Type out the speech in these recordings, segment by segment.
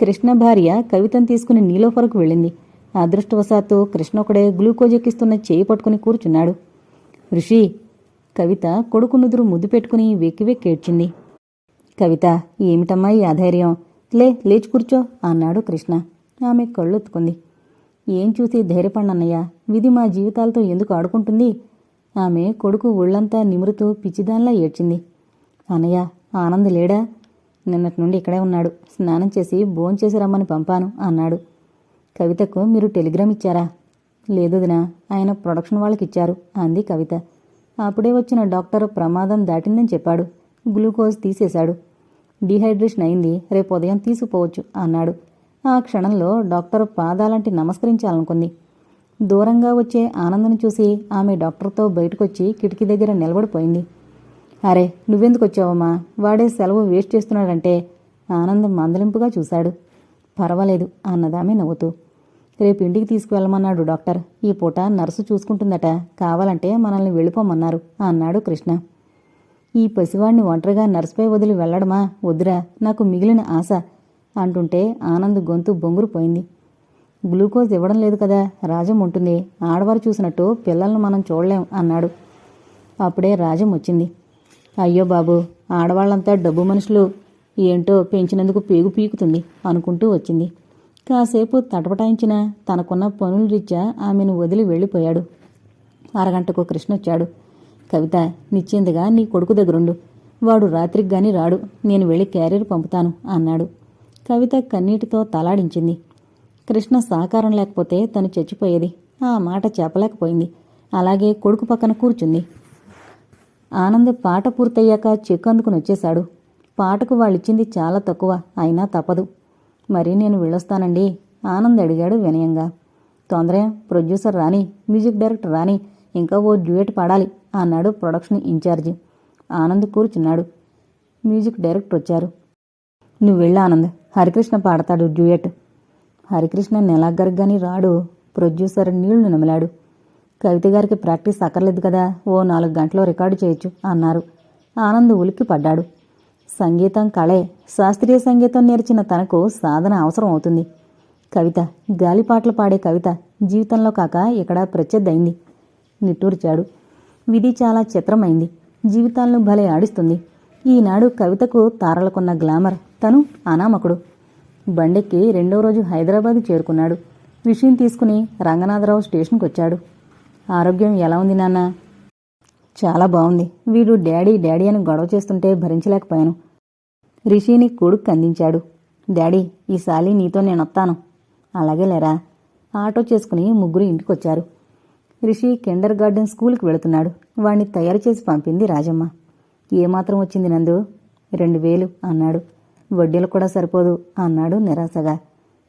కృష్ణ భార్య కవితను తీసుకుని నీలోఫర్కు వెళ్ళింది. అదృష్టవశాత్తు కృష్ణ ఒకడే గ్లూకోజ్ ఎక్కిస్తున్న చేయి పట్టుకుని కూర్చున్నాడు. ఋషి కవిత కొడుకు నుదురు ముద్దు పెట్టుకుని వెక్కి వెక్కి ఏడ్చింది. కవిత ఏమిటమ్మా ఈ అధైర్యం లే లేచి కూర్చో అన్నాడు కృష్ణ. ఆమె కళ్ళొత్తుకుంది. ఏం చూసి ధైర్యపడినన్నయ్య? విధి మా జీవితాలతో ఎందుకు ఆడుకుంటుంది? ఆమె కొడుకు ఒళ్ళంతా నిమురుతూ పిచ్చిదాన్లా ఏడ్చింది. అన్నయ్య ఆనంద్ లేడా? నిన్నటి నుండి ఇక్కడే ఉన్నాడు. స్నానం చేసి భోంచేసి రమ్మని పంపాను అన్నాడు. కవితకు మీరు టెలిగ్రామ్ ఇచ్చారా? లేదు దినా ఆయన ప్రొడక్షన్ వాళ్ళకి ఇచ్చారు అంది కవిత. అప్పుడే వచ్చిన డాక్టర్ ప్రమాదం దాటిందని చెప్పాడు. గ్లూకోజ్ తీసేశాడు. డీహైడ్రేషన్ అయింది రేపు ఉదయం తీసుకుపోవచ్చు అన్నాడు. ఆ క్షణంలో డాక్టర్ పాదాలంటి నమస్కరించాలనుకుంది. దూరంగా వచ్చే ఆనందను చూసి ఆమె డాక్టర్తో బయటకొచ్చి కిటికీ దగ్గర నిలబడిపోయింది. అరే నువ్వెందుకు వచ్చావమ్మా వాడే సెలవు వేస్ట్ చేస్తున్నాడంటే ఆనందం మందలింపుగా చూశాడు. పర్వాలేదు అన్నదామె నవ్వుతూ. రేపు ఇంటికి తీసుకువెళ్ళమన్నాడు డాక్టర్. ఈ పూట నర్సు చూసుకుంటుందట. కావాలంటే మనల్ని వెళ్ళిపోమన్నారు అన్నాడు కృష్ణ. ఈ పసివాడిని ఒంటరిగా నర్సుపై వదిలి వెళ్ళడమా? వద్దురా నాకు మిగిలిన ఆశ అంటుంటే ఆనంద్ గొంతు బొంగురుపోయింది గ్లూకోజ్ ఇవ్వడం లేదు కదా రాజం ఉంటుంది. ఆడవారు చూసినట్టు పిల్లలను మనం చూడలేం అన్నాడు. అప్పుడే రాజం వచ్చింది. అయ్యో బాబు ఆడవాళ్ళంతా డబ్బు మనుషులు. ఏంటో పెంచినందుకు పేగు పీకుతుంది అనుకుంటూ వచ్చింది. కాసేపు తటపటాయించిన తనకున్న పనుల రీత్యా ఆమెను వదిలి వెళ్ళిపోయాడు. అరగంటకు కృష్ణ వచ్చాడు. కవిత నిశ్చిందిగా నీ కొడుకు దగ్గరుండు. వాడు రాత్రికి గాని రాడు. నేను వెళ్ళి క్యారియర్ పంపుతాను అన్నాడు. కవిత కన్నీటితో తలాడించింది. కృష్ణ సహకారం లేకపోతే తను చచ్చిపోయేది. ఆ మాట చెప్పలేకపోయింది. అలాగే కొడుకు పక్కన కూర్చుంది. ఆనంద్ పాట పూర్తయ్యాక చెక్కు అందుకుని వచ్చేశాడు. పాటకు వాళ్ళిచ్చింది చాలా తక్కువ అయినా తప్పదు. మరి నేను వెళ్ళొస్తానండి ఆనంద్ అడిగాడు వినయంగా. తొందర ప్రొడ్యూసర్ రాని మ్యూజిక్ డైరెక్టర్ రాని ఇంకా ఓ డ్యూయట్ పాడాలి అన్నాడు ప్రొడక్షన్ ఇన్ఛార్జి. ఆనంద్ కూర్చున్నాడు. మ్యూజిక్ డైరెక్టర్ వచ్చారు. నువ్వు వెళ్ళి ఆనంద్ హరికృష్ణ పాడతాడు డ్యూయట్. హరికృష్ణ నెలాగరగాని రాడు ప్రొడ్యూసర్ నీళ్ళు నమిలాడు. కవిత గారికి ప్రాక్టీస్ అక్కర్లేదు కదా. ఓ నాలుగు గంటలో రికార్డు చేయొచ్చు అన్నారు. ఆనంద్ ఉలిక్కి పడ్డాడు. సంగీతం కళే. శాస్త్రీయ సంగీతం నేర్చిన తనకు సాధన అవసరం అవుతుంది. కవిత గాలిపాటలు పాడే కవిత జీవితంలో కాక ఇక్కడ ప్రత్యర్థయింది. నిట్టూర్చాడు. విధి చాలా చిత్రమైంది. జీవితాలను భలే ఆడిస్తుంది. ఈనాడు కవితకు తారలకున్న గ్లామర్. తను అనామకుడు. బండెక్కి రెండో రోజు హైదరాబాద్ చేరుకున్నాడు. విషయం తీసుకుని రంగనాథరావు స్టేషన్కి వచ్చాడు ఆరోగ్యం ఎలా ఉంది నాన్న? చాలా బాగుంది. వీడు డాడీ డాడీ అని గొడవ చేస్తుంటే భరించలేకపోయాను. రిషిని కొడుకు అందించాడు. డాడీ ఈసారి నీతో నేనొత్తాను. అలాగే లేరా? ఆటో చేసుకుని ముగ్గురు ఇంటికొచ్చారు. రిషి కిండర్ గార్డెన్ స్కూల్కి వెళుతున్నాడు. వాణ్ణి తయారు చేసి పంపింది రాజమ్మ. ఏమాత్రం వచ్చింది నందు? రెండు వేలు అన్నాడు. వడ్డీలు కూడా సరిపోదు అన్నాడు నిరాశగా.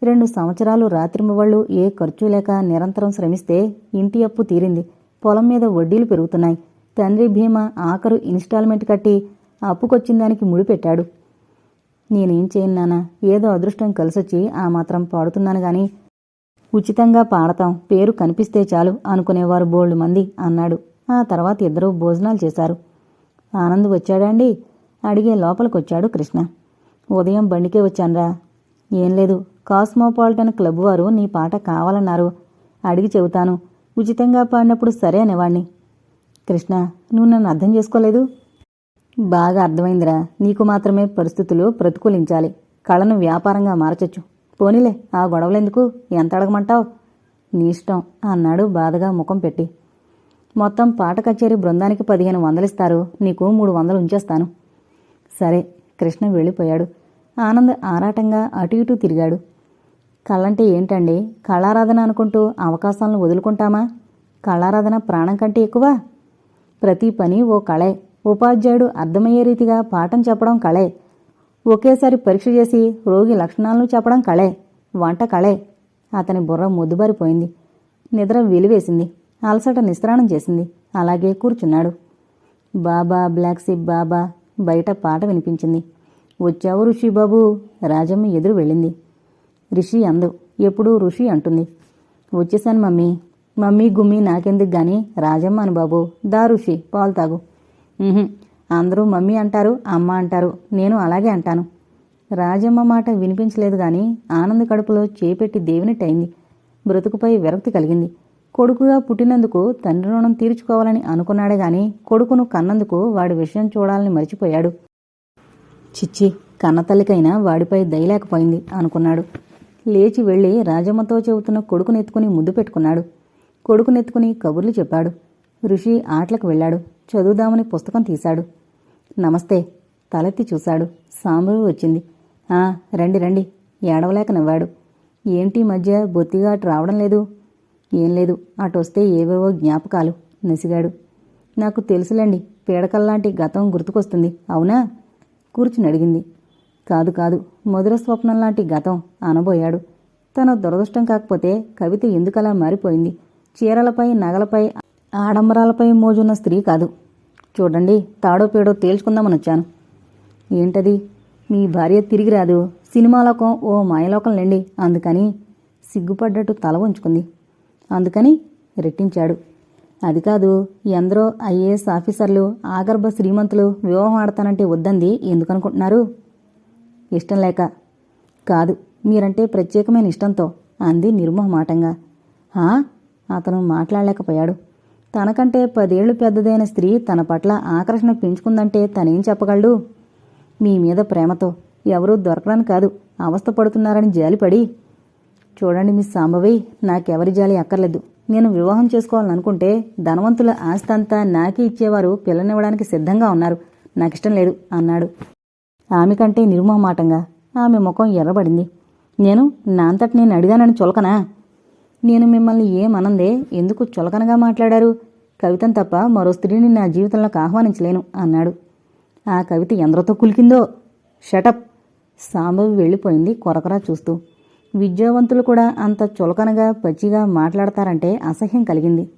రెండు సంవత్సరాలు రాత్రిమవళ్ళు ఏ ఖర్చు లేక నిరంతరం శ్రమిస్తే ఇంటి అప్పు తీరింది. పొలం మీద వడ్డీలు పెరుగుతున్నాయి. తండ్రి భీమా ఆఖరు ఇన్స్టాల్మెంట్ కట్టి అప్పుకొచ్చిన దానికి ముడిపెట్టాడు నేనేం చేయను నానా ఏదో అదృష్టం కలిసొచ్చి ఆ మాత్రం పాడుతున్నాను గాని ఉచితంగా పాడతాం. పేరు కనిపిస్తే చాలు అనుకునేవారు బోల్డు మంది అన్నాడు. ఆ తర్వాత ఇద్దరూ భోజనాలు చేశారు. ఆనంద్ వచ్చాడండి అడిగే లోపలికొచ్చాడు కృష్ణ. ఉదయం బండికే వచ్చాన్రా. ఏం లేదు కాస్మోపాలిటన్ క్లబ్ వారు నీ పాట కావాలన్నారు. అడిగి చెబుతాను. ఉచితంగా పాడినప్పుడు సరే అనేవాణ్ణి. కృష్ణ నువ్వు నన్ను అర్థం చేసుకోలేదు? బాగా అర్థమైందిరా. నీకు మాత్రమే పరిస్థితులు ప్రతికూలించాలి. కళను వ్యాపారంగా మార్చొచ్చు. పోనీలే ఆ గొడవలెందుకు? ఎంత అడగమంటావు? నీ ఇష్టం అన్నాడు బాధగా ముఖం పెట్టి. మొత్తం పాట కచేరీ బృందానికి పదిహేను వందలిస్తారు. నీకు మూడు వందలు ఉంచేస్తాను. సరే కృష్ణ వెళ్ళిపోయాడు. ఆనంద్ ఆరాటంగా అటు ఇటు తిరిగాడు. కళ్ళంటే ఏంటండి? కళారాధన అనుకుంటూ అవకాశాలను వదులుకుంటామా? కళారాధన ప్రాణం కంటే ఎక్కువ? ప్రతి పని ఓ కళే. ఉపాధ్యాయుడు అర్థమయ్యే రీతిగా పాఠం చెప్పడం కళే. ఒకేసారి పరీక్ష చేసి రోగి లక్షణాలను చెప్పడం కళే. వంట కళే. అతని బుర్ర ముద్దుబారిపోయింది. నిద్ర వెలివేసింది. అలసట నిస్త్రాణం చేసింది. అలాగే కూర్చున్నాడు. బాబా బ్లాక్ సిప్ బాబా బయట పాట వినిపించింది. వచ్చావు ఋషి బాబు రాజమ్మ ఎదురు వెళ్ళింది. రిషి అందు. ఎప్పుడూ ఋషి అంటుంది. వచ్చేసాను మమ్మీ. మమ్మీ గుమ్మి నాకెందుకు గాని? రాజమ్మను బాబు. దా ఋషి పాలు తాగు. అందరూ మమ్మీ అంటారు అమ్మ అంటారు. నేను అలాగే అంటాను. రాజమ్మ మాట వినిపించలేదు గాని ఆనంద్ కడుపులో చేపెట్టి దేవినట్టయింది బ్రతుకుపై విరక్తి కలిగింది. కొడుకుగా పుట్టినందుకు తండ్రి రుణం తీర్చుకోవాలని అనుకున్నాడే గాని కొడుకును కన్నందుకు వాడి విషయం చూడాలని మర్చిపోయాడు. చిచ్చి కన్నతల్లికైనా వాడిపై దయలేకపోయింది అనుకున్నాడు. లేచి వెళ్ళి రాజమ్మతో చెబుతున్న కొడుకునెత్తుకుని ముద్దు పెట్టుకున్నాడు. కొడుకునెత్తుకుని కబుర్లు చెప్పాడు. ఋషి ఆటలకు వెళ్ళాడు. చదువుదామని పుస్తకం తీశాడు. నమస్తే తలెత్తి చూశాడు. సాంబవి వచ్చింది. ఆ రండి రండి. ఏడవలేక నవ్వాడు. ఏంటి మధ్య బొత్తిగా అటు రావడం లేదు? ఏం లేదు. అటు వస్తే ఏవేవో జ్ఞాపకాలు నసిగాడు. నాకు తెలుసులేండి పీడకల్లాంటి గతం గుర్తుకొస్తుంది. అవునా? కూర్చుని అడిగింది. కాదు కాదు మధుర స్వప్నం లాంటి గతం అనబోయాడు. తన దురదృష్టం కాకపోతే కవిత ఎందుకలా మారిపోయింది? చీరలపై నగలపై ఆడంబరాలపై మోజున్న స్త్రీ కాదు. చూడండి తాడో పేడో తేల్చుకుందామని వచ్చాను. ఏంటది? మీ భార్య తిరిగి రాదు. సినిమాలోకం ఓ మాయలోకం లేండి. అందుకని సిగ్గుపడ్డట్టు తల ఉంచుకుంది అందుకని రెట్టించాడు. అది కాదు ఎందరో ఐఏఎస్ ఆఫీసర్లు ఆగర్భ శ్రీమంతులు వివాహం ఆడతానంటే వద్దంది ఎందుకనుకుంటున్నారు? ఇష్టం లేక. కాదు మీరంటే ప్రత్యేకమైన ఇష్టంతో అంది నిర్మోహమాటంగా. ఆ అతను మాట్లాడలేకపోయాడు. తనకంటే పదేళ్ళు పెద్దదైన స్త్రీ తన పట్ల ఆకర్షణ పెంచుకుందంటే తనేం చెప్పగలడు? మీ మీద ప్రేమతో ఎవరూ దొరకడానికి కాదు అవస్థ పడుతున్నారని జాలిపడి. చూడండి మిస్ సాంబవి నాకెవరి జాలి అక్కర్లేదు. నేను వివాహం చేసుకోవాలనుకుంటే ధనవంతుల ఆస్తి అంతా నాకే ఇచ్చేవారు పిల్లనివ్వడానికి సిద్ధంగా ఉన్నారు. నాకిష్టం లేదు అన్నాడు. ఆమె కంటే నిర్మోహమాటంగా ఆమె ముఖం ఎర్రబడింది. నేను నా అంతటి నేను అడిగానని చులకనా? నేను మిమ్మల్ని ఏమనందే? ఎందుకు చులకనగా మాట్లాడారు? కవితను తప్ప మరో స్త్రీని నా జీవితంలోకి ఆహ్వానించలేను అన్నాడు. ఆ కవిత ఎందరితో కులికిందో? షటప్ సాంబవి వెళ్ళిపోయింది కొరకరా చూస్తూ. విద్యావంతులు కూడా అంత చులకనగా పచ్చిగా మాట్లాడతారంటే అసహ్యం కలిగింది.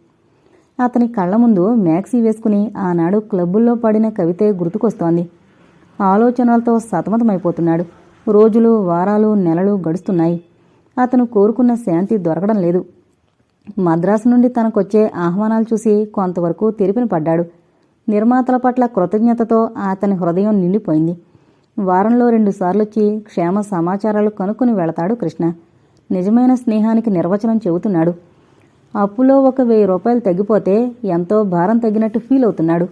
అతని కళ్ళ ముందు మ్యాక్సీ వేసుకుని ఆనాడు క్లబ్బుల్లో పడిన కవితే గుర్తుకొస్తోంది. ఆలోచనలతో సతమతమైపోతున్నాడు. రోజులు వారాలు నెలలు గడుస్తున్నాయి. అతను కోరుకున్న శాంతి దొరకడం లేదు. మద్రాసు నుండి తనకొచ్చే ఆహ్వానాలు చూసి కొంతవరకు తెరిపిన పడ్డాడు. నిర్మాతల పట్ల కృతజ్ఞతతో అతని హృదయం నిండిపోయింది. వారంలో రెండుసార్లొచ్చి క్షేమ సమాచారాలు కనుక్కొని వెళతాడు కృష్ణ. నిజమైన స్నేహానికి నిర్వచనం చెబుతున్నాడు. అప్పులో ఒక వెయ్యి రూపాయలు తగ్గిపోతే ఎంతో భారం తగ్గినట్టు ఫీల్ అవుతున్నాడు.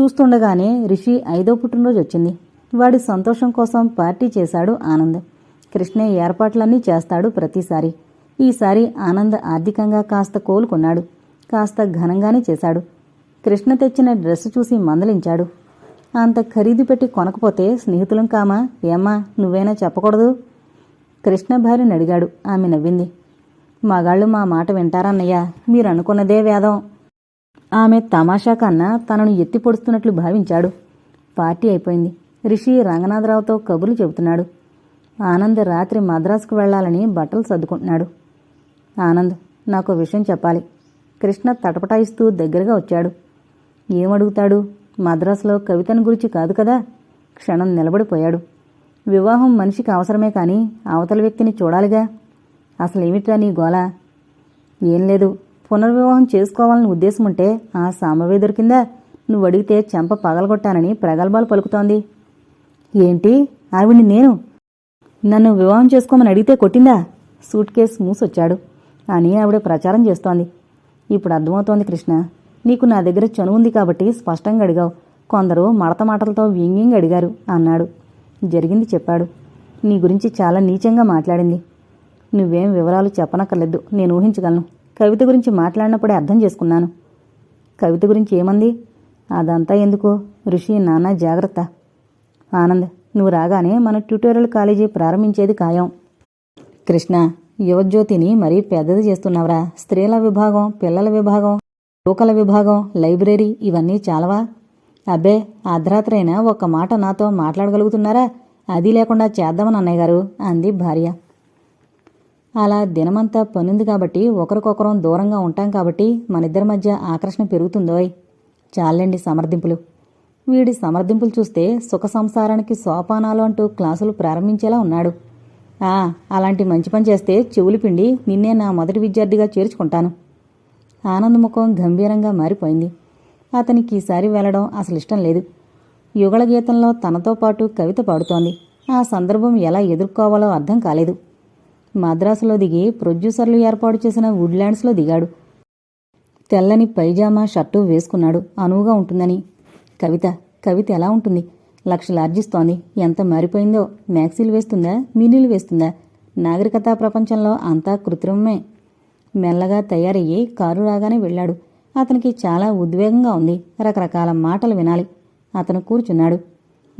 చూస్తుండగానే రిషి ఐదో పుట్టినరోజు వచ్చింది. వాడి సంతోషం కోసం పార్టీ చేశాడు ఆనంద్. కృష్ణ ఏర్పాట్లన్నీ చేస్తాడు ప్రతిసారి. ఈసారి ఆనంద్ ఆర్థికంగా కాస్త కోలుకున్నాడు. కాస్త ఘనంగానే చేశాడు. కృష్ణ తెచ్చిన డ్రెస్ చూసి మందలించాడు. అంత ఖరీదు పెట్టి కొనకపోతే స్నేహితులం కామా? ఏమ్మా నువ్వైనా చెప్పకూడదు? కృష్ణ భార్యని అడిగాడు. ఆమె నవ్వింది. మగాళ్ళు మా మాట వింటారన్నయ్య. మీరు అనుకున్నదే వేదం. ఆమె తమాషా కన్నా తనను ఎత్తి పొడుస్తున్నట్లు భావించాడు. పార్టీ అయిపోయింది. రిషి రంగనాథరావుతో కబుర్లు చెబుతున్నాడు. ఆనంద్ రాత్రి మద్రాసుకు వెళ్ళాలని బట్టలు సర్దుకుంటున్నాడు. ఆనంద్ నాకు విషయం చెప్పాలి. కృష్ణ తటపటాయిస్తూ దగ్గరగా వచ్చాడు. ఏమడుగుతాడు? మద్రాసులో కవితను గురించి కాదు కదా? క్షణం నిలబడిపోయాడు. వివాహం మనిషికి అవసరమే కానీ అవతల వ్యక్తిని చూడాలిగా. అసలేమిట్రా నీ గోళ ఏం లేదు. పునర్వివాహం చేసుకోవాలని ఉద్దేశం ఉంటే ఆ సామవే దొరికిందా? నువ్వు అడిగితే చెంప పగలగొట్టానని ప్రగల్భాలు పలుకుతోంది. ఏంటి? ఆవిడ్ని నేను? నన్ను వివాహం చేసుకోమని అడిగితే కొట్టిందా? సూట్ కేస్ మూసొచ్చాడు. అని ఆవిడ ప్రచారం చేస్తోంది. ఇప్పుడు అర్థమవుతోంది కృష్ణ. నీకు నా దగ్గర చనువుంది కాబట్టి స్పష్టంగా అడిగావు. కొందరు మడత మాటలతో వ్యంగ్యంగా అడిగారు అన్నాడు. జరిగింది చెప్పాడు. నీ గురించి చాలా నీచంగా మాట్లాడింది. నువ్వేం వివరాలు చెప్పనక్కర్లేదు. నేను ఊహించగలను. కవిత గురించి మాట్లాడినప్పుడే అర్థం చేసుకున్నాను. కవిత గురించి ఏమంది? అదంతా ఎందుకు? ఋషి నాన్న జాగ్రత్త. ఆనంద్ నువ్వు రాగానే మన ట్యూటోరియల్ కాలేజీ ప్రారంభించేది ఖాయం. కృష్ణ యువజ్యోతిని మరీ పెద్దది చేస్తున్నావురా. స్త్రీల విభాగం పిల్లల విభాగం యువకుల విభాగం లైబ్రరీ ఇవన్నీ చాలవా? అబ్బే అర్ధరాత్రైనా ఒక్క మాట నాతో మాట్లాడగలుగుతున్నారా? అది లేకుండా చేద్దామని అన్నయ్య గారు అంది భార్య. అలా దినమంతా పనుంది కాబట్టి ఒకరికొకరం దూరంగా ఉంటాం కాబట్టి మనిద్దరి మధ్య ఆకర్షణ పెరుగుతుందోయ్. చాలండి సమర్థింపులు. వీడి సమర్థింపులు చూస్తే సుఖ సంసారానికి సోపానాలు అంటూ క్లాసులు ప్రారంభించేలా ఉన్నాడు. ఆ అలాంటి మంచి పని చేస్తే చెవులు పిండి నిన్నే నా మొదటి విద్యార్థిగా చేర్చుకుంటాను. ఆనందముఖం గంభీరంగా మారిపోయింది. అతనికి ఈసారి వెళ్ళడం అసలు ఇష్టం లేదు. యుగళ గీతంలో తనతో పాటు కవిత పాడుతోంది. ఆ సందర్భం ఎలా ఎదుర్కోవాలో అర్థం కాలేదు. మద్రాసులో దిగి ప్రొడ్యూసర్లు ఏర్పాటు చేసిన వుడ్లాండ్స్లో దిగాడు. తెల్లని పైజామా షర్టు వేసుకున్నాడు. అనువుగా ఉంటుందని. కవిత కవిత ఎలా ఉంటుంది? లక్షలార్జిస్తోంది. ఎంత మారిపోయిందో? మ్యాక్సీలు వేస్తుందా? మినీలు వేస్తుందా? నాగరికతా ప్రపంచంలో అంతా కృత్రిమమే మెల్లగా తయారయ్యి కారు రాగానే వెళ్ళాడు. అతనికి చాలా ఉద్వేగంగా ఉంది. రకరకాల మాటలు వినాలి. అతను కూర్చున్నాడు.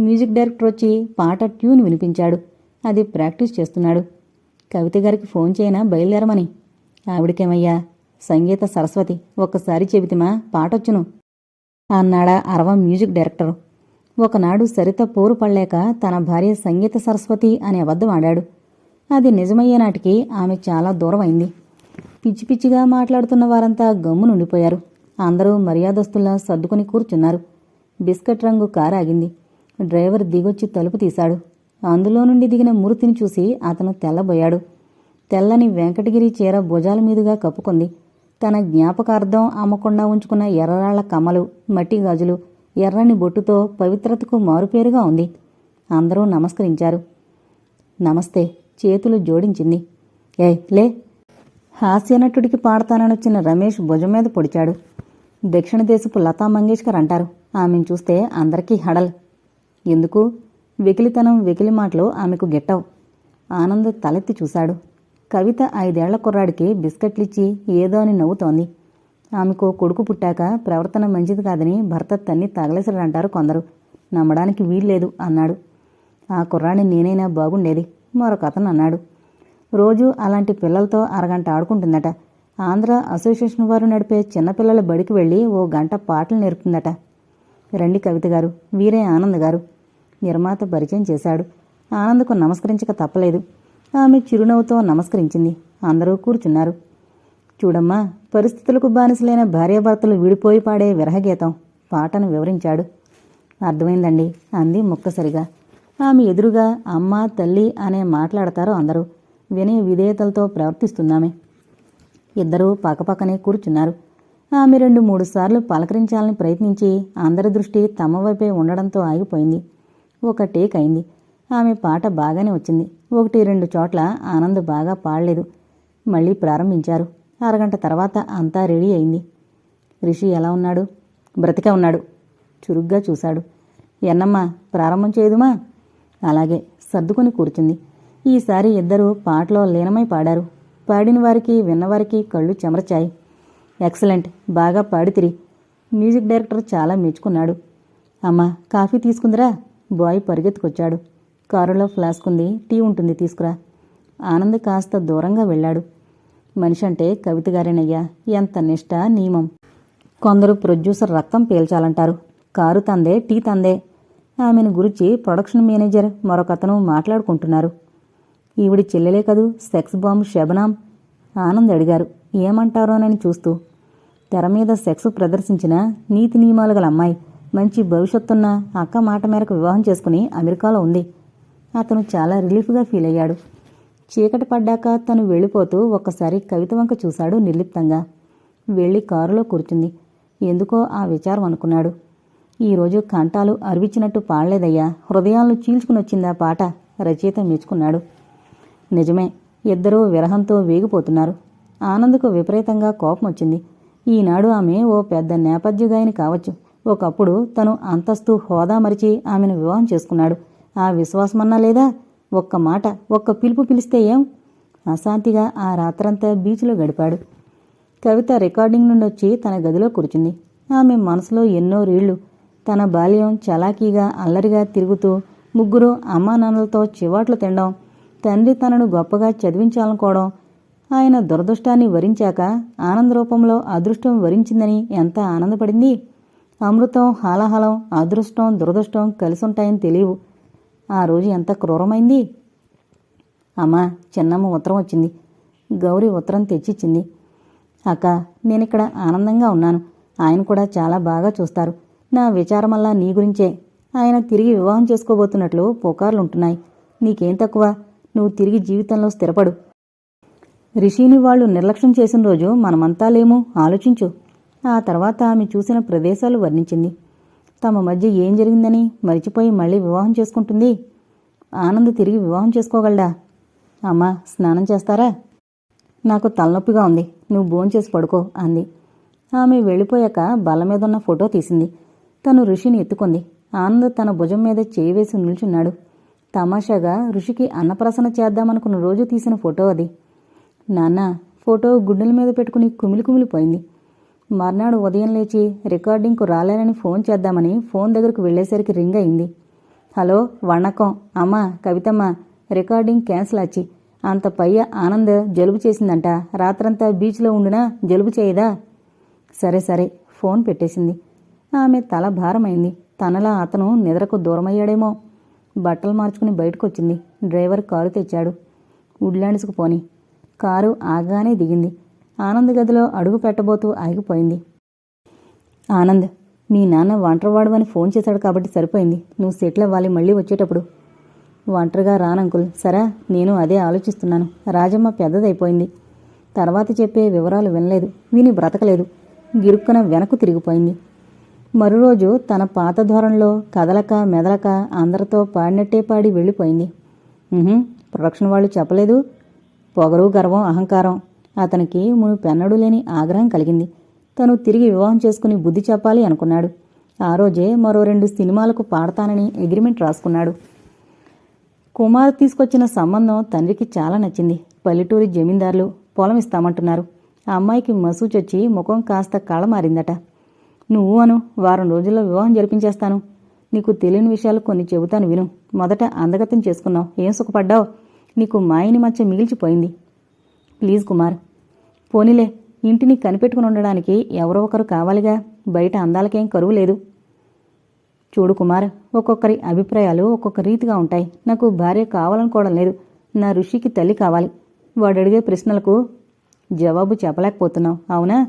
మ్యూజిక్ డైరెక్టర్ వచ్చి పాట ట్యూన్ వినిపించాడు. అది ప్రాక్టీస్ చేస్తున్నాడు. కవిత గారికి ఫోన్ చేయనా? బయలుదేరమని. ఆవిడకేమయ్యా? సంగీత సరస్వతి ఒక్కసారి చెబితిమా? పాటొచ్చును. అన్నాడా అరవ మ్యూజిక్ డైరెక్టరు. ఒకనాడు సరిత పోరు పడలేక తన భార్య సంగీత సరస్వతి అనే అబద్ధం ఆడాడు. అది నిజమయ్యే నాటికి ఆమె చాలా దూరం అయింది పిచ్చి పిచ్చిగా మాట్లాడుతున్న వారంతా గమ్మునుండిపోయారు అందరూ మర్యాదస్తుల్లా సర్దుకుని కూర్చున్నారు. బిస్కెట్ రంగు కారు ఆగింది డ్రైవర్ దిగొచ్చి తలుపు తీశాడు. అందులో నుండి దిగిన మూర్తిని చూసి అతను తెల్లబోయాడు. తెల్లని వెంకటగిరి చీర భుజాల మీదుగా కప్పుకుంది. తన జ్ఞాపకార్థం అమ్మకుండా ఉంచుకున్న ఎర్రరాళ్ళ కమ్మలు మట్టి గాజులు ఎర్రని బొట్టుతో పవిత్రతకు మారుపేరుగా ఉంది. అందరూ నమస్కరించారు. నమస్తే చేతులు జోడించింది. ఏ లే. హాస్యనటుడికి పాడతాననొచ్చిన రమేష్ భుజం మీద పొడిచాడు. దక్షిణ దేశపు లతా మంగేష్కర్ అంటారు. ఆమెను చూస్తే అందరికీ హడల్. ఎందుకు? వెకిలితనం వెకిలి మాటలు ఆమెకు గెట్టవు. ఆనంద్ తలెత్తి చూశాడు. కవిత ఐదేళ్ళ కుర్రాడికి బిస్కెట్లిచ్చి ఏదో అని నవ్వుతోంది. ఆమెకు కొడుకు పుట్టాక ప్రవర్తన మంచిది కాదని భర్త తన్ని తగలేసడంటారు కొందరు. నమ్మడానికి వీల్లేదు అన్నాడు. ఆ కుర్రాడిని నేనైనా బాగుండేది మరొక అతను అన్నాడు. రోజు అలాంటి పిల్లలతో అరగంట ఆడుకుంటుందట. ఆంధ్ర అసోసియేషన్ వారు నడిపే చిన్నపిల్లల బడికి వెళ్ళి ఓ గంట పాటలు నేర్పుతుందట. రండి కవిత గారు వీరే ఆనంద్ గారు. నిర్మాత పరిచయం చేశాడు. ఆనంద్కు నమస్కరించక తప్పలేదు. ఆమె చిరునవ్వుతో నమస్కరించింది. అందరూ కూర్చున్నారు. చూడమ్మా పరిస్థితులకు బానిసలైన భార్యాభర్తలు విడిపోయి పాడే విరహగీతం పాటను వివరించాడు. అర్థమైందండి అంది ముక్కసరిగా ఆమె ఎదురుగా అమ్మ తల్లి అనే మాట్లాడతారు అందరూ. వినయ విధేయతలతో ప్రవర్తిస్తున్నామే ఇద్దరూ పక్కపక్కనే కూర్చున్నారు. ఆమె రెండు మూడు సార్లు పలకరించాలని ప్రయత్నించి అందరి దృష్టి తమ వైపే ఉండడంతో ఆగిపోయింది. ఒక టేక్ అయింది. ఆమె పాట బాగానే వచ్చింది. ఒకటి రెండు చోట్ల ఆనంద్ బాగా పాడలేదు. మళ్ళీ ప్రారంభించారు. అరగంట తర్వాత అంతా రెడీ అయింది. రిషి ఎలా ఉన్నాడు? బ్రతికే ఉన్నాడు. చురుగ్గా చూశాడు. ఎన్నమ్మా ప్రారంభం చేయదుమా? అలాగే సర్దుకొని కూర్చుంది. ఈసారి ఇద్దరూ పాటలో లీనమై పాడారు. పాడిన వారికి విన్నవారికి కళ్ళు చెమరచాయి. ఎక్సలెంట్ బాగా పాడితిరి మ్యూజిక్ డైరెక్టర్ చాలా మెచ్చుకున్నాడు. అమ్మా కాఫీ తీసుకుందిరా. బాయ్ పరిగెత్తుకొచ్చాడు. కారులో ఫ్లాస్క్ ఉంది టీ ఉంటుంది తీసుకురా. ఆనంద్ కాస్త దూరంగా వెళ్ళాడు. మనిషి అంటే కవిత గారేనయ్యా ఎంత నిష్ట నియమం. కొందరు ప్రొడ్యూసర్ రక్తం పీల్చాలంటారు. Car తందే tea తందే. ఆమెను గురించి ప్రొడక్షన్ మేనేజర్ మరొకతను మాట్లాడుకుంటున్నారు. ఈవిడి చెల్లెలే కదూ సెక్స్ బాంబ్ శబనాం? ఆనంద్ అడిగారు. ఏమంటారోనని చూస్తూ. తెర మీద సెక్స్ ప్రదర్శించిన నీతి నియమాలు గల అమ్మాయి. మంచి భవిష్యత్తున్న అక్క మాట మేరకు వివాహం చేసుకుని అమెరికాలో ఉంది. అతను చాలా రిలీఫ్గా ఫీల్ అయ్యాడు. చీకటి పడ్డాక తను వెళ్ళిపోతూ ఒక్కసారి కవిత వంక చూశాడు నిర్లిప్తంగా. వెళ్ళి కారులో కూర్చుంది. ఎందుకో ఆ విచారం అనుకున్నాడు. ఈరోజు కంఠాలు అరివిచ్చినట్టు పాడలేదయ్యా. హృదయాలను చీల్చుకునొచ్చిందా పాట. రచయిత మెచ్చుకున్నాడు. నిజమే ఇద్దరూ విరహంతో వేగిపోతున్నారు. ఆనంద్కు విపరీతంగా కోపం వచ్చింది ఈనాడు ఆమె ఓ పెద్ద నేపథ్యగాయని కావచ్చు. ఒకప్పుడు తను అంతస్తు హోదా మరిచి ఆమెను వివాహం చేసుకున్నాడు. ఆ విశ్వాసమన్నా లేదా? ఒక్క మాట ఒక్క పిలుపు పిలిస్తే ఏం? అశాంతిగా ఆ రాత్రంతా బీచ్లో గడిపాడు. కవిత రికార్డింగ్ నుండి వచ్చి తన గదిలో కూర్చుంది. ఆమె మనసులో ఎన్నో రీళ్ళు. తన బాల్యం చలాకీగా అల్లరిగా తిరుగుతూ ముగ్గురు అమ్మా నాన్నలతో చివాట్లు తినడం తండ్రి తనను గొప్పగా చదివించాలనుకోవడం ఆయన దురదృష్టాన్ని వరించాక ఆనంద రూపంలో అదృష్టం వరించిందని ఎంత ఆనందపడింది? అమృతం హాలహలం అదృష్టం దురదృష్టం కలిసుంటాయని తెలియవు. ఆ రోజు ఎంత క్రూరమైంది? అమ్మా చిన్నమ్మ ఉత్తరం వచ్చింది. గౌరీ ఉత్తరం తెచ్చిచ్చింది. అక్క నేనిక్కడ ఆనందంగా ఉన్నాను. ఆయన కూడా చాలా బాగా చూస్తారు. నా విచారమల్లా నీ గురించే. ఆయన తిరిగి వివాహం చేసుకోబోతున్నట్లు పుకార్లుంటున్నాయి. నీకేం తక్కువ? నువ్వు తిరిగి జీవితంలో స్థిరపడు. రిషిని వాళ్ళు నిర్లక్ష్యం చేసిన రోజు మనమంతా లేము. ఆలోచించు. ఆ తర్వాత ఆమె చూసిన ప్రదేశాలు వర్ణించింది. తమ మధ్య ఏం జరిగిందని మరిచిపోయి మళ్ళీ వివాహం చేసుకుంటుంది. ఆనంద్ తిరిగి వివాహం చేసుకోగలడా? అమ్మా స్నానం చేస్తారా? నాకు తలనొప్పిగా ఉంది. నువ్వు భోంచేసి పడుకో అంది. ఆమె వెళ్ళిపోయాక బల్ల మీద ఉన్న ఫోటో తీసింది. తను ఋషిని ఎత్తుకుంది. ఆనంద్ తన భుజం మీద చేయి వేసి నిల్చున్నాడు. తమాషాగా ఋషికి అన్నప్రసన చేద్దామనుకున్న రోజు తీసిన ఫోటో అది. నాన్న ఫోటో గుండెల మీద పెట్టుకుని కుమిలి కుమిలిపోయింది. మర్నాడు ఉదయం లేచి రికార్డింగ్కు రాలేనని ఫోన్ చేద్దామని ఫోన్ దగ్గరకు వెళ్ళేసరికి రింగ్ అయింది. హలో వణకం. అమ్మా కవితమ్మ రికార్డింగ్ క్యాన్సిల్ అచ్చి అంత పయ్య ఆనంద్ జలుబు చేసిందంట. రాత్రంతా బీచ్లో ఉండినా? జలుబు చేయదా? సరే సరే ఫోన్ పెట్టేసింది. ఆమె తల భారమైంది. తనలా అతను నిద్రకు దూరమయ్యాడేమో. బట్టలు మార్చుకుని బయటకొచ్చింది. డ్రైవర్ కారు తెచ్చాడు. వుడ్లాండ్స్కు పోని. కారు ఆగానే దిగింది. ఆనంద్ గదిలో అడుగు పెట్టబోతూ ఆగిపోయింది. ఆనంద్ మీ నాన్న ఒంటరివాడు అని ఫోన్ చేశాడు కాబట్టి సరిపోయింది. నువ్వు సెటిల్ అవ్వాలి మళ్ళీ వచ్చేటప్పుడు. ఒంటరిగా రానంకుల్ సరే నేను అదే ఆలోచిస్తున్నాను. రాజమ్మ పెద్దదైపోయింది. తర్వాత చెప్పే వివరాలు వినలేదు. విని బ్రతకలేదు. గిరుక్కున వెనక్కు తిరిగిపోయింది. మరురోజు తన పాత ధోరణిలో కదలక మెదలక అందరితో పాడినట్టే పాడి వెళ్ళిపోయింది. ప్రొడక్షన్ వాళ్ళు చెప్పలేదు. పొగరు గర్వం అహంకారం. అతనికి మును పెన్నడు లేని ఆగ్రహం కలిగింది. తను తిరిగి వివాహం చేసుకుని బుద్ధి చెప్పాలి అనుకున్నాడు. ఆ రోజే మరో రెండు సినిమాలకు పాడతానని అగ్రిమెంట్ రాసుకున్నాడు. కుమార్ తీసుకొచ్చిన సంబంధం తండ్రికి చాలా నచ్చింది. పల్లెటూరి జమీందారులు పొలం ఇస్తామంటున్నారు. ఆ అమ్మాయికి మసూచొచ్చి ముఖం కాస్త కళ మారిందట నువ్వు అను వారం రోజుల్లో వివాహం జరిపించేస్తాను. నీకు తెలియని విషయాలు కొన్ని చెబుతాను విను. మొదట అందగతం చేసుకున్నావు. ఏం సుఖపడ్డావు? నీకు మాయని మచ్చ మిగిల్చిపోయింది. ప్లీజ్ కుమార్. పోనీలే ఇంటిని కనిపెట్టుకుని ఉండడానికి ఎవరో ఒకరు కావాలిగా. బయట అందాలకేం కరువు లేదు. చూడు కుమార్ ఒక్కొక్కరి అభిప్రాయాలు ఒక్కొక్క రీతిగా ఉంటాయి. నాకు భార్య కావాలనుకోవడం లేదు. నా ఋషికి తల్లి కావాలి. వాడు అడిగే ప్రశ్నలకు జవాబు చెప్పలేకపోతున్నావు. అవునా?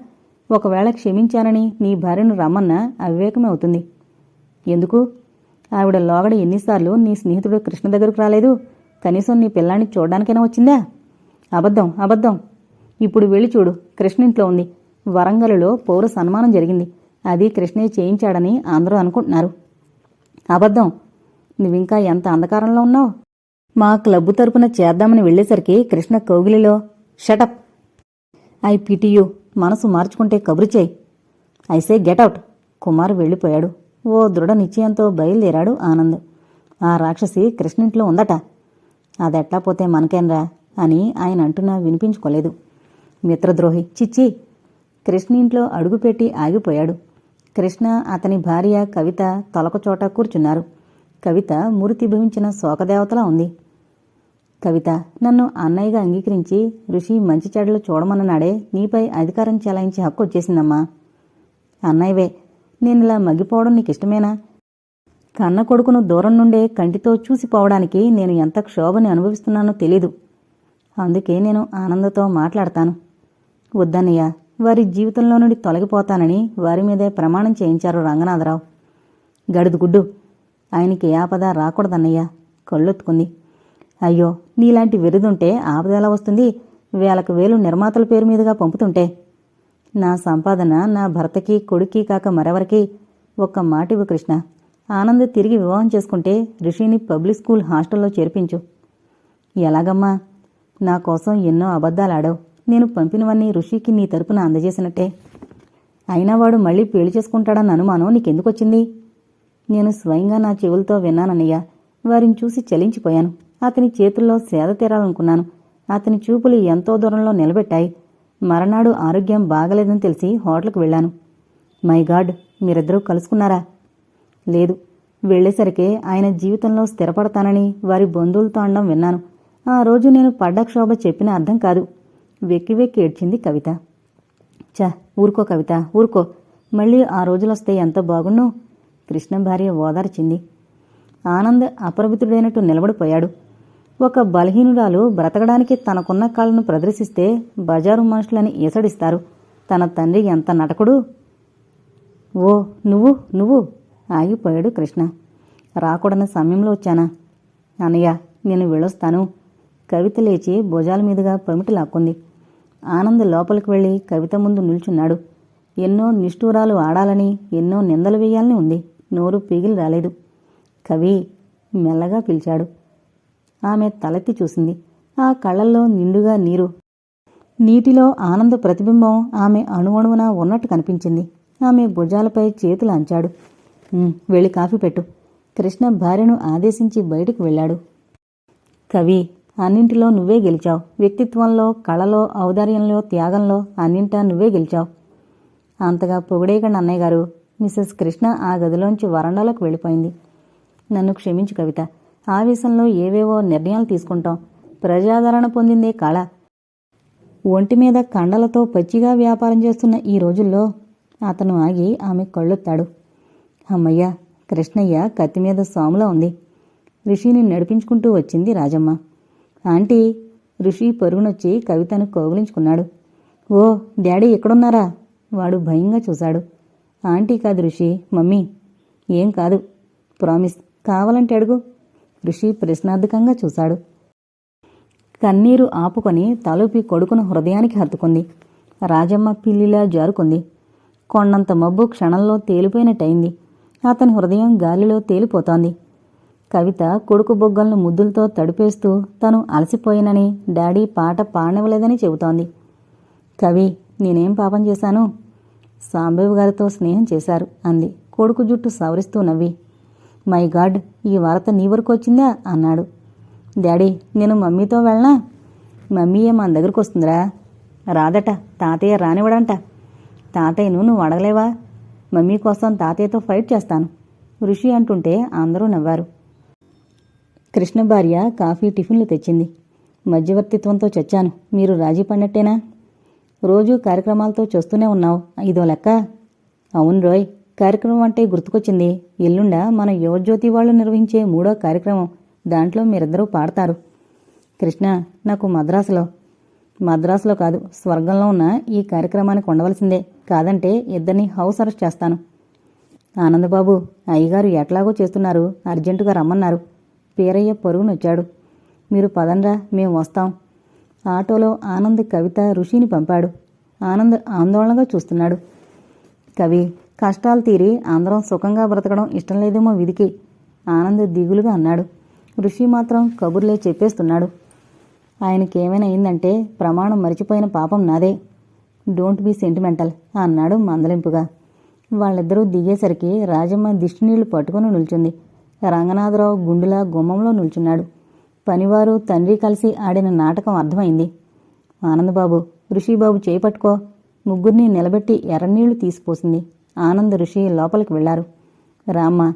ఒకవేళ క్షమించానని నీ భార్యను రమ్మన్నా అవివేకమే అవుతుంది. ఎందుకు? ఆవిడ లోగడ ఎన్నిసార్లు నీ స్నేహితుడు కృష్ణ దగ్గరకు రాలేదు. కనీసం నీ పిల్లాన్ని చూడడానికైనా వచ్చిందా? అబద్ధం అబద్ధం. ఇప్పుడు వెళ్ళి చూడు. కృష్ణ ఇంట్లో ఉంది. వరంగల్లో పౌర సన్మానం జరిగింది. అది కృష్ణే చేయించాడని అందరూ అనుకుంటున్నారు. అబద్ధం. నువ్వింకా ఎంత అంధకారంలో ఉన్నావు? మా క్లబ్బు తరపున చేద్దామని వెళ్ళేసరికి కృష్ణ కౌగిలిలో షటప్ ఐ పిటియు మనసు మార్చుకుంటే కబురు చేయి. ఐసే గెటౌట్ కుమార్ వెళ్ళిపోయాడు. ఓ దృఢ నిశ్చయంతో బయలుదేరాడు ఆనంద్. ఆ రాక్షసి కృష్ణింట్లో ఉందట. అదెట్లా పోతే మనకేంరా? అని ఆయన అంటున్నా వినిపించుకోలేదు. మిత్రద్రోహి చిచ్చి! కృష్ణ ఇంట్లో అడుగుపెట్టి ఆగిపోయాడు. కృష్ణ అతని భార్య కవిత తొలకచోట కూర్చున్నారు. కవిత మూర్తి భవించిన శోకదేవతలా ఉంది. కవిత నన్ను అన్నయ్యగా అంగీకరించి ఋషి మంచి చెడ్డలు చూడమన్ననాడే నీపై అధికారం చెలాయించే హక్కు వచ్చేసిందమ్మా. అన్నయ్యవే నేను ఇలా మగ్గిపోవడం నీకు ఇష్టమేనా కన్న కొడుకును దూరం నుండే కంటితో చూసిపోవడానికి నేను ఎంత క్షోభని అనుభవిస్తున్నానో తెలీదు. అందుకే నేను ఆనందతో మాట్లాడతాను. వద్దన్నయ్య వారి జీవితంలో నుండి తొలగిపోతానని వారి మీదే ప్రమాణం చేయించారు రంగనాథరావు. గడుదుగుడ్డు ఆయనకి ఏ ఆపద రాకూడదన్నయ్య కళ్ళొత్తుకుంది. అయ్యో నీలాంటి వెరుదుంటే ఆపద ఎలా వస్తుంది? వేలకు వేలు నిర్మాతల పేరు మీదుగా పంపుతుంటే. నా సంపాదన నా భర్తకి కొడుక్కి కాక మరెవరికి? ఒక్క మాట ఇవ్వు కృష్ణ. ఆనంద్ తిరిగి వివాహం చేసుకుంటే రిషిని పబ్లిక్ స్కూల్ హాస్టల్లో చేర్పించు. ఎలాగమ్మా? నా కోసం ఎన్నో అబద్ధాలాడావు. నేను పంపినవన్నీ ఋషికి నీ తరపున అందజేసినట్టే. అయినా వాడు మళ్ళీ పెళ్ళి చేసుకుంటాడన్న అనుమానం నీకెందుకొచ్చింది? నేను స్వయంగా నా చెవులతో విన్నానన్నయ్య. వారిని చూసి చలించిపోయాను. అతని చేతుల్లో సేద తీరాలనుకున్నాను. అతని చూపులు ఎంతో దూరంలో నిలబెట్టాయి. మరనాడు ఆరోగ్యం బాగలేదని తెలిసి హోటల్కి వెళ్ళాను. మై గాడ్ మీరిద్దరూ కలుసుకున్నారా? లేదు. వెళ్ళేసరికే ఆయన జీవితంలో స్థిరపడతానని వారి బంధువులతో అనడం విన్నాను. ఆ రోజు నేను పడ్డ క్షోభ చెప్పిన అర్థం కాదు. వెక్కి వెక్కి ఏడ్చింది కవిత. చ ఊరుకో కవిత ఊరుకో. మళ్ళీ ఆ రోజులొస్తే ఎంత బాగుండు కృష్ణ భార్య ఓదార్చింది. ఆనంద్ అప్రభితుడైనట్టు నిలబడిపోయాడు. ఒక బలహీనురాలు బ్రతకడానికి తనకున్న కాళ్ళను ప్రదర్శిస్తే బజారు మనుషులని ఈసడిస్తారు తన తండ్రి ఎంత నటకుడు? ఓ నువ్వు నువ్వు ఆగిపోయాడు కృష్ణ. రాకూడని సమయంలో వచ్చానా? అన్నయ్య నేను వెళ్ళొస్తాను. కవిత లేచి భుజాల మీదుగా పమిటి లాక్కుంది. ఆనంద్ లోపలికి వెళ్ళి కవిత ముందు నిల్చున్నాడు. ఎన్నో నిష్ఠూరాలు ఆడాలని ఎన్నో నిందలు వేయాలని ఉంది. నోరు పీగిలి రాలేదు. కవి మెల్లగా పిలిచాడు. ఆమె తలెత్తి చూసింది. ఆ కళ్ళల్లో నిండుగా నీరు. నీటిలో ఆనంద ప్రతిబింబం ఆమె అణువణువున ఉన్నట్టు కనిపించింది. ఆమె భుజాలపై చేతులు అంచాడు. వెళ్ళి కాఫీ పెట్టు. కృష్ణ భార్యను ఆదేశించి బయటకు వెళ్ళాడు. కవి అన్నింటిలో నువ్వే గెలిచావు. వ్యక్తిత్వంలో కళలో ఔదార్యంలో త్యాగంలో అన్నింటా నువ్వే గెలిచావు. అంతగా పొగిడేయకండి అన్నయ్య గారు. మిస్సెస్ కృష్ణ ఆ గదిలోంచి వరండాలోకి వెళ్ళిపోయింది. నన్ను క్షమించు కవిత. ఆవేశంలో ఏవేవో నిర్ణయాలు తీసుకుంటాం. ప్రజాదరణ పొందిందే కళ. ఒంటి మీద కండలతో పచ్చిగా వ్యాపారం చేస్తున్న ఈ రోజుల్లో అతను ఆగి ఆమె కళ్ళొత్తాడు అమ్మయ్య కృష్ణయ్య కత్తి మీద సాములా ఉంది. ఋషిని నడిపించుకుంటూ వచ్చింది రాజమ్మ. ఆంటీ ఋషి పరుగునొచ్చి కవితను కౌగిలించుకున్నాడు. ఓ డాడీ ఎక్కడున్నారా? వాడు భయంగా చూశాడు. ఆంటీ కాదు ఋషి మమ్మీ. ఏం కాదు ప్రామిస్ కావాలంటే అడుగు. ఋషి ప్రశ్నార్థకంగా చూశాడు. కన్నీరు ఆపుకొని తలుపి కొడుకును హృదయానికి హత్తుకుంది. రాజమ్మ పిల్లిలా జారుకుంది. కొండంత మబ్బు క్షణంలో తేలిపోయినట్టయింది. అతని హృదయం గాలిలో తేలిపోతోంది. కవిత కొడుకు బొగ్గలను ముద్దులతో తడిపేస్తూ తను అలసిపోయినని డాడీ పాట పాడనివ్వలేదని చెబుతోంది. కవి నేనేం పాపం చేశాను? సాంబేవ్ గారితో స్నేహం చేశారు అంది. కొడుకు జుట్టు సవరిస్తూ నవ్వి. మై గాడ్ ఈ వార్త నీ వరకు వచ్చిందా? అన్నాడు. డాడీ నేను మమ్మీతో వెళ్ళనా? మమ్మీయే మన దగ్గరకు వస్తుందిరా? రాదట తాతయ్య రానివ్వడంట. తాతయ్యను నువ్వు అడగలేవా? మమ్మీ కోసం తాతయ్యతో ఫైట్ చేస్తాను. ఋషి అంటుంటే అందరూ నవ్వారు. కృష్ణ భార్య కాఫీ టిఫిన్లు తెచ్చింది. మధ్యవర్తిత్వంతో చచ్చాను. మీరు రాజీ పడినట్టేనా? రోజూ కార్యక్రమాలతో చూస్తూనే ఉన్నావు. ఇదో లెక్క? అవును రోయ్. కార్యక్రమం అంటే గుర్తుకొచ్చింది. ఎల్లుండ మన యువజ్యోతి వాళ్ళు నిర్వహించే మూడో కార్యక్రమం. దాంట్లో మీరిద్దరూ పాడతారు. కృష్ణ నాకు మద్రాసులో. మద్రాసులో కాదు స్వర్గంలో ఉన్న ఈ కార్యక్రమానికి ఉండవలసిందే. కాదంటే ఇద్దరిని హౌస్ అరెస్ట్ చేస్తాను. ఆనందబాబు అయ్యగారు ఎట్లాగో చేస్తున్నారు. అర్జెంటుగా రమ్మన్నారు. పీరయ్య పరుగునొచ్చాడు మీరు పదండ్రా మేము వస్తాం. ఆటోలో ఆనంద్ కవిత ఋషిని పంపాడు. ఆనంద్ ఆందోళనగా చూస్తున్నాడు. కవి కష్టాలు తీరి అందరం సుఖంగా బ్రతకడం ఇష్టం లేదేమో విధికి ఆనంద్ దిగులుగా అన్నాడు. ఋషి మాత్రం కబుర్లే చెప్పేస్తున్నాడు. ఆయనకేమైనా అయిందంటే ప్రమాణం మరిచిపోయిన పాపం నాదే. డోంట్ బీ సెంటిమెంటల్ అన్నాడు మందలింపుగా. వాళ్ళిద్దరూ దిగేసరికి రాజమ్మ దిష్టినీళ్ళు పట్టుకుని నిల్చుంది. రంగనాథరావు గుండులా గుమ్మంలో నిల్చున్నాడు. పనివారు తండ్రి కలిసి ఆడిన నాటకం అర్థమైంది. ఆనందబాబు ఋషిబాబు చేపట్టుకో. ముగ్గురిని నిలబెట్టి ఎర్రనీళ్ళు తీసిపోసింది. ఆనంద్ ఋషి లోపలికి వెళ్ళారు. రామ్మ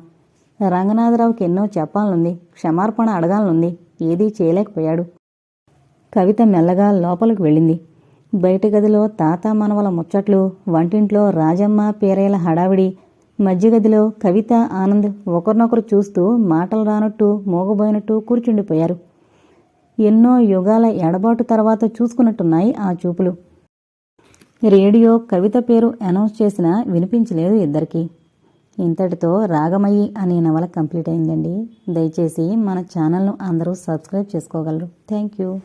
రంగనాథరావుకి ఎన్నో చెప్పాలనుంది. క్షమార్పణ అడగాలనుంది. ఏదీ చేయలేకపోయాడు. కవిత మెల్లగా లోపలికి వెళ్ళింది. బయట గదిలో తాత మనవల ముచ్చట్లు వంటింట్లో రాజమ్మ పేరేల హడావిడి మధ్య గదిలో కవిత ఆనంద్ ఒకరినొకరు చూస్తూ మాటలు రానట్టు మోగబోయినట్టు కూర్చుండిపోయారు. ఎన్నో యుగాల ఎడబాటు తర్వాత చూసుకున్నట్టున్నాయి ఆ చూపులు. రేడియో కవిత పేరు అనౌన్స్ చేసినా వినిపించలేదు ఇద్దరికీ. ఇంతటితో రాగమయ్యి అనే నవల కంప్లీట్ అయిందండి. దయచేసి మన ఛానల్ను అందరూ సబ్స్క్రైబ్ చేసుకోగలరు. Thank you.